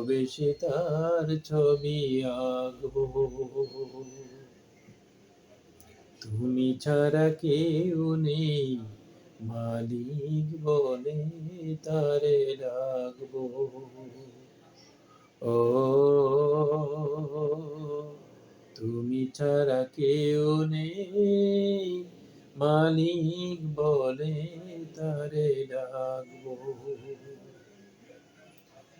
ভালোবেসে তার ছবি আঁকবো। তুমি ছাড়া কেউ নেই, মালিক বলে তারে ডাকবো। ও, তুমি ছাড়া কেউ নেই, মালিক বলে তারে ডাকবো।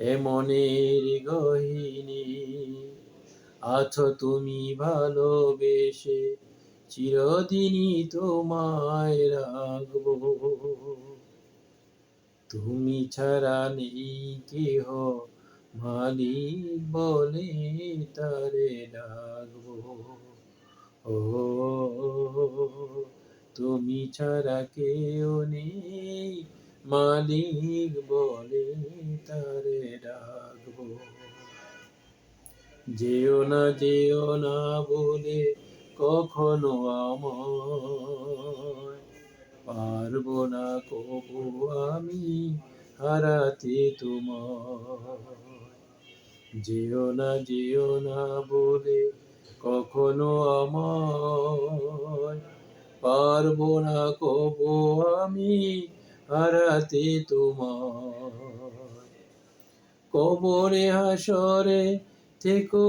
এমনের গহিনী, আছো তুমি ভালোবেসে, চিরদিনই তোমায় রাখব। তুমি ছাড়া নেই কেহ, মালিক বলে তারে ডাকবো। ও, তুমি ছাড়া কেউ নেই, মালিক বলে তারে ডাকবো যেও না যেও না বলে কখনো আমায়। পারব না কবু আমি হারাতে তোমায়। যেও না যেও না বলে কখনো আমায়। পারব না কবু আমি হারাতে তোমায়। কবরে হাসরে থেকো